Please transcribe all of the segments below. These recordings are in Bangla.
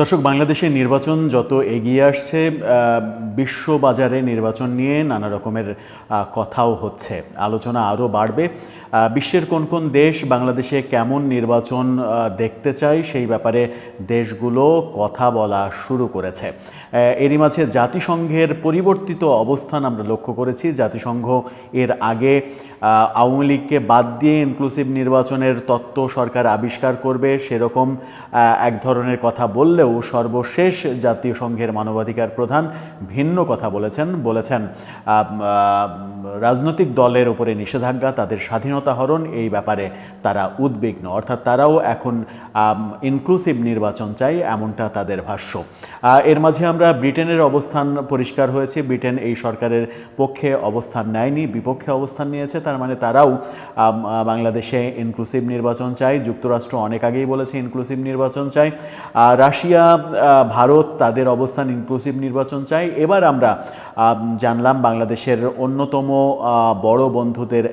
দর্শক বাংলাদেশের নির্বাচন যত এগিয়ে আসছে বিশ্ববাজারে নির্বাচন নিয়ে নানা রকমের কথাও হচ্ছে। আলোচনা আরও বাড়বে। বিশ্বের কোন কোন দেশ বাংলাদেশে কেমন নির্বাচন দেখতে চায় সেই ব্যাপারে দেশগুলো কথা বলা শুরু করেছে। এরই মাঝে জাতিসংঘের পরিবর্তিত অবস্থান আমরা লক্ষ্য করেছি। জাতিসংঘ এর আগে আওয়ামী লীগকে বাদ দিয়ে ইনক্লুসিভ নির্বাচনের তত্ত্ব সরকার আবিষ্কার করবে সেরকম এক ধরনের কথা বললেও সর্বশেষ জাতীয় সংঘের মানবাধিকার প্রধান ভিন্ন কথা বলেছেন। বলেছেন রাজনৈতিক দলের উপরে নিষেধাজ্ঞা, তাদের স্বাধীনতা হরণ এই ব্যাপারে তারা উদ্বিগ্ন। অর্থাৎ তারাও এখন ইনক্লুসিভ নির্বাচন চাই এমনটা তাদের ভাষ্য। এর মাঝে আমরা ব্রিটেনের অবস্থান পরিষ্কার হয়েছে। ব্রিটেন এই সরকারের পক্ষে অবস্থান নেয়নি, বিপক্ষে অবস্থান নিয়েছে। তার মানে তারাও বাংলাদেশে ইনক্লুসিভ নির্বাচন চাই যুক্তরাষ্ট্র অনেক আগেই বলেছে ইনক্লুসিভ নির্বাচন চাই রাশিয়া ভারত তাদের অবস্থান ইনক্লুসিভ নির্বাচন চাই এবার আমরা জানলাম বাংলাদেশের অন্যতম বড় বন্ধুদের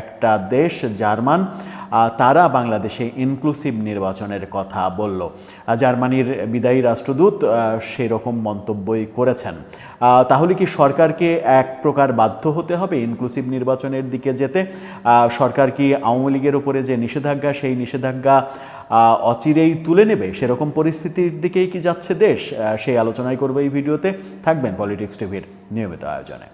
একটা দেশ জার্মান তারা বাংলাদেশে ইনক্লুসিভ নির্বাচনের কথা বলল। জার্মানির বিদায়ী রাষ্ট্রদূত সেরকম মন্তব্যই করেছেন। তাহলে কি সরকারকে এক প্রকার বাধ্য হতে হবে ইনক্লুসিভ নির্বাচনের দিকে যেতে? সরকার কি আওয়ামী লীগের উপরে যে নিষেধাজ্ঞা, সেই নিষেধাজ্ঞা অচিরেই তুলে নেবে? সেরকম পরিস্থিতির দিকেই কি যাচ্ছে দেশ? সেই আলোচনাই করব এই ভিডিওতে। থাকবেন পলিটিক্স টিভির নিয়মিত আয়োজনে।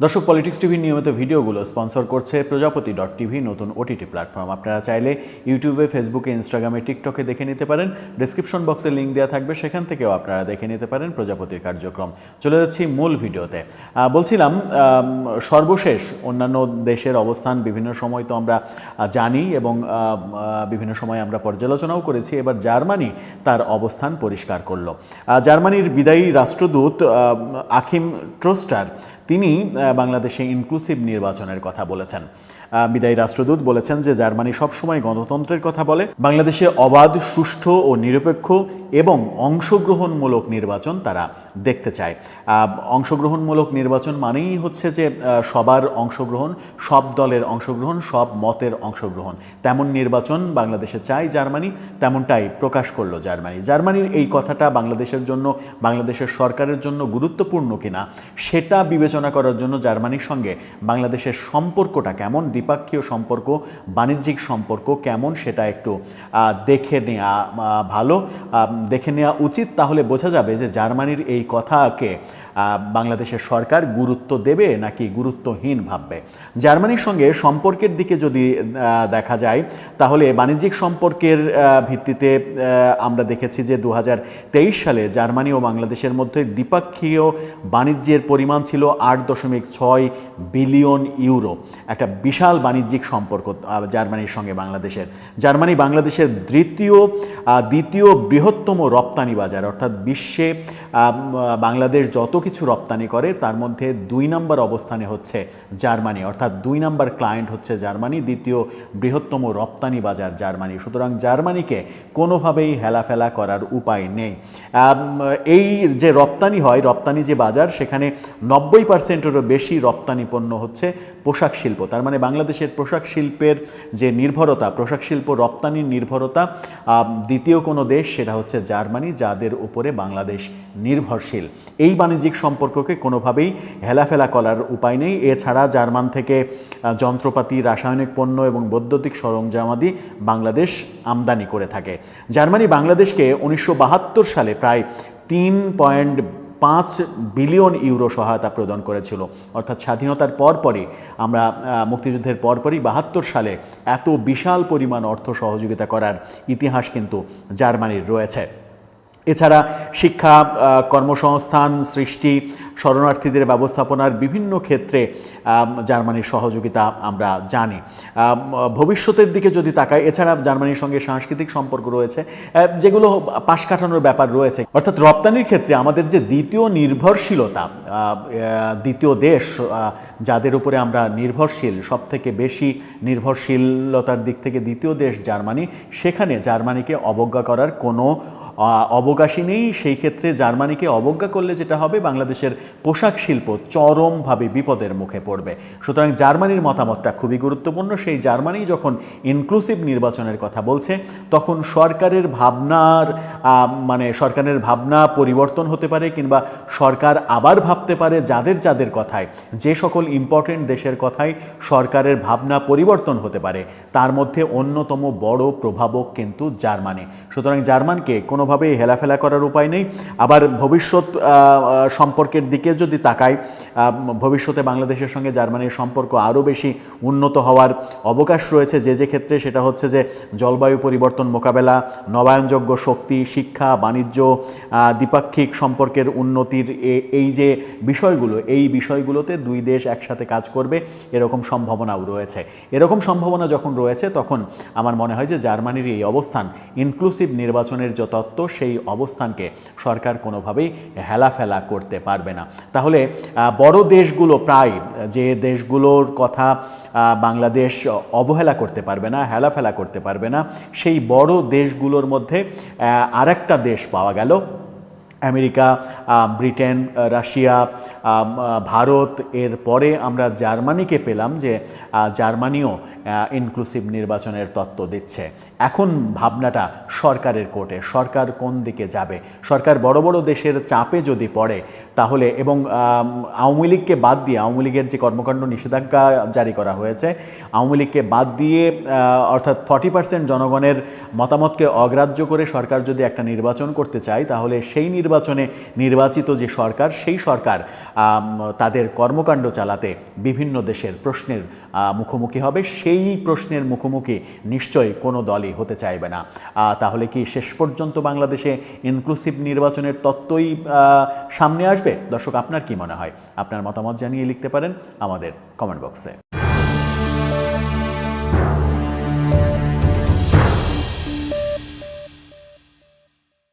দর্শক পলিটিক্স টিভির নিয়মিত ভিডিওগুলো স্পন্সর করছে প্রজাপতি ডট টিভি নতুন ওটিটি প্ল্যাটফর্ম। আপনারা চাইলে ইউটিউবে, ফেসবুকে ইনস্টাগ্রামে টিকটকে দেখে নিতে পারেন। ডিসক্রিপশন বক্সে লিঙ্ক দেওয়া থাকবে, সেখান থেকেও আপনারা দেখে নিতে পারেন প্রজাপতির কার্যক্রম। চলে যাচ্ছি মূল ভিডিওতে। বলছিলাম সর্বশেষ অন্যান্য দেশের অবস্থান বিভিন্ন সময় তো আমরা জানি এবং বিভিন্ন সময় আমরা পর্যালোচনাও করেছি। এবার জার্মানি তার অবস্থান পরিষ্কার করল। জার্মানির বিদায়ী রাষ্ট্রদূত আখিম ট্রোস্টার তিনি বাংলাদেশে ইনক্লুসিভ নির্বাচনের কথা বলেছেন। বিদায়ী রাষ্ট্রদূত বলেছেন যে জার্মানি সবসময় গণতন্ত্রের কথা বলে। বাংলাদেশে অবাধ, সুষ্ঠু ও নিরপেক্ষ এবং অংশগ্রহণমূলক নির্বাচন তারা দেখতে চায়। অংশগ্রহণমূলক নির্বাচন মানেই হচ্ছে যে সবার অংশগ্রহণ, সব দলের অংশগ্রহণ, সব মতের অংশগ্রহণ। তেমন নির্বাচন বাংলাদেশে চাই জার্মানি, তেমনটাই প্রকাশ করল জার্মানি। জার্মানির এই কথাটা বাংলাদেশের জন্য, বাংলাদেশের সরকারের জন্য গুরুত্বপূর্ণ কিনা, সেটা বিবেচনা করার জন্য জার্মানির সঙ্গে বাংলাদেশের সম্পর্কটা কেমন, দ্বিপাক্ষীয় সম্পর্ক, বাণিজ্যিক সম্পর্ক কেমন সেটা একটু দেখে নেওয়া ভালো। দেখে নেওয়া উচিত। তাহলে বোঝা যাবে যে জার্মানির এই কথাকে বাংলাদেশের সরকার গুরুত্ব দেবে নাকি গুরুত্বহীন ভাববে। জার্মানির সঙ্গে সম্পর্কের দিকে যদি দেখা যায়, তাহলে বাণিজ্যিক সম্পর্কের ভিত্তিতে আমরা দেখেছি যে দু হাজার তেইশ সালে জার্মানি ও বাংলাদেশের মধ্যে দ্বিপাক্ষীয় বাণিজ্যের পরিমাণ ছিল আট দশমিক ছয় বিলিয়ন ইউরো। একটা বিশাল বাণিজ্যিক সম্পর্ক জার্মানির সঙ্গে বাংলাদেশের। জার্মানি বাংলাদেশের দ্বিতীয় দ্বিতীয় বৃহত্তম রপ্তানি বাজার, অর্থাৎ বিশ্বে বাংলাদেশ যত কিছু রপ্তানি করে, তার মধ্যে দুই নম্বর অবস্থানে হচ্ছে জার্মানি, অর্থাৎ দুই নম্বর ক্লায়েন্ট হচ্ছে জার্মানি, দ্বিতীয় বৃহত্তম রপ্তানি বাজার জার্মানি। সুতরাং জার্মানিকে কোনোভাবেই হেলাফেলা করার উপায় নেই। এই যে রপ্তানি হয়, রপ্তানি যে বাজার, সেখানে নব্বই পার্সেন্টেরও বেশি রপ্তানি পণ্য হচ্ছে পোশাক শিল্প। তার মানে বাংলাদেশের পোশাক শিল্পের যে নির্ভরতা, পোশাক শিল্প রপ্তানির নির্ভরতা দ্বিতীয় কোনো দেশ সেটা হচ্ছে জার্মানি, যাদের উপরে বাংলাদেশ নির্ভরশীল। এই বাণিজ্যিক সম্পর্ককে কোনোভাবেই হেলাফেলা করার উপায় নেই। এছাড়া জার্মান থেকে যন্ত্রপাতি, রাসায়নিক পণ্য এবং বৈদ্যুতিক সরঞ্জামাদি বাংলাদেশ আমদানি করে থাকে। জার্মানি বাংলাদেশকে উনিশশো বাহাত্তর সালে প্রায় তিন পয়েন্ট পাঁচ বিলিয়ন ইউরো সহায়তা প্রদান করেছিল। অর্থাৎ স্বাধীনতার পরপরই আমরা মুক্তিযুদ্ধের পরপরই বাহাত্তর সালে এত বিশাল পরিমাণ অর্থ সহযোগিতা করার ইতিহাস কিন্তু জার্মানির রয়েছে। এছাড়া শিক্ষা কর্মসংস্থান, সৃষ্টি, শরণার্থীদের ব্যবস্থাপনার বিভিন্ন ক্ষেত্রে জার্মানির সহযোগিতা আমরা জানি। ভবিষ্যতের দিকে যদি তাকাই, এছাড়া জার্মানির সঙ্গে সাংস্কৃতিক সম্পর্ক রয়েছে যেগুলো পাশ কাটানোর ব্যাপার রয়েছে। অর্থাৎ রপ্তানির ক্ষেত্রে আমাদের যে দ্বিতীয় নির্ভরশীলতা দ্বিতীয় দেশ যাদের উপরে আমরা নির্ভরশীল সব থেকে বেশি নির্ভরশীলতার দিক থেকে দ্বিতীয় দেশ জার্মানি, সেখানে জার্মানিকে অবজ্ঞা করার কোনো আহ, অবকাশই নেই। সেই ক্ষেত্রে জার্মানিকে অবজ্ঞা করলে যেটা হবে বাংলাদেশের পোশাক শিল্প চরমভাবে বিপদের মুখে পড়বে। সুতরাং জার্মানির মতামতটা খুবই গুরুত্বপূর্ণ। সেই জার্মানি যখন ইনক্লুসিভ নির্বাচনের কথা বলছে তখন সরকারের ভাবনার মানে সরকারের ভাবনা পরিবর্তন হতে পারে কিংবা সরকার আবার ভাবতে পারে যাদের যাদের কথায়। যে সকল ইম্পর্টেন্ট দেশের কথায় সরকারের ভাবনা পরিবর্তন হতে পারে তার মধ্যে অন্যতম বড় প্রভাবক কিন্তু জার্মানি। সুতরাং জার্মানকে কোনোভাবেই হেলাফেলা করার উপায় নেই। আবার ভবিষ্যৎ সম্পর্কের দিকে যদি তাকাই ভবিষ্যতে বাংলাদেশের সঙ্গে জার্মানির সম্পর্ক আরও বেশি উন্নত হওয়ার অবকাশ রয়েছে। যে যে ক্ষেত্রে সেটা হচ্ছে যে, জলবায়ু পরিবর্তন মোকাবেলা, নবায়নযোগ্য শক্তি, শিক্ষা, বাণিজ্য দ্বিপাক্ষিক সম্পর্কের উন্নতির এই যে বিষয়গুলো, এই বিষয়গুলোতে দুই দেশ একসাথে কাজ করবে, এরকম সম্ভাবনাও রয়েছে। এরকম সম্ভাবনা যখন রয়েছে, তখন আমার মনে হয় যে জার্মানির এই অবস্থান ইনক্লুসিভ নির্বাচনের যে তত্ত্ব সেই অবস্থানকে সরকার কোনোভাবেই হেলাফেলা করতে পারবে না। তাহলে বড় দেশগুলো প্রায়, যে দেশগুলোর কথা বাংলাদেশ অবহেলা করতে পারবে না, হেলাফেলা করতে পারবে না, সেই বড় দেশগুলোর মধ্যে আরেকটা দেশ পাওয়া গেল আমেরিকা ব্রিটেন রাশিয়া ভারত, এর পরে আমরা জার্মানিকে পেলাম যে জার্মানিও ইনক্লুসিভ নির্বাচনের তত্ত্ব দিচ্ছে। এখন ভাবনাটা সরকারের কোর্টে, সরকার কোন দিকে যাবে? সরকার বড় বড় দেশের চাপে যদি পড়ে, তাহলে এবং আওয়ামী লীগকে বাদ দিয়ে, আওয়ামী লীগের যে কর্মকাণ্ড নিষেধাজ্ঞা জারি করা হয়েছে, আওয়ামী লীগকে বাদ দিয়ে অর্থাৎ ফর্টি পার্সেন্ট জনগণের মতামতকে অগ্রাহ্য করে সরকার যদি একটা নির্বাচন করতে চায়, তাহলে সেই নির্বাচনে নির্বাচিত যে সরকার, সেই সরকার তাদের কর্মকাণ্ড চালাতে বিভিন্ন দেশের প্রশ্নের মুখোমুখি হবে। সেই প্রশ্নের মুখোমুখি নিশ্চয়ই কোনো দলই হতে চাইবে না। তাহলে কি শেষ পর্যন্ত বাংলাদেশে ইনক্লুসিভ নির্বাচনের তত্ত্বই সামনে আসবে? দর্শক, আপনার কি মনে হয়? আপনার মতামত জানিয়ে লিখতে পারেন আমাদের কমেন্ট বক্সে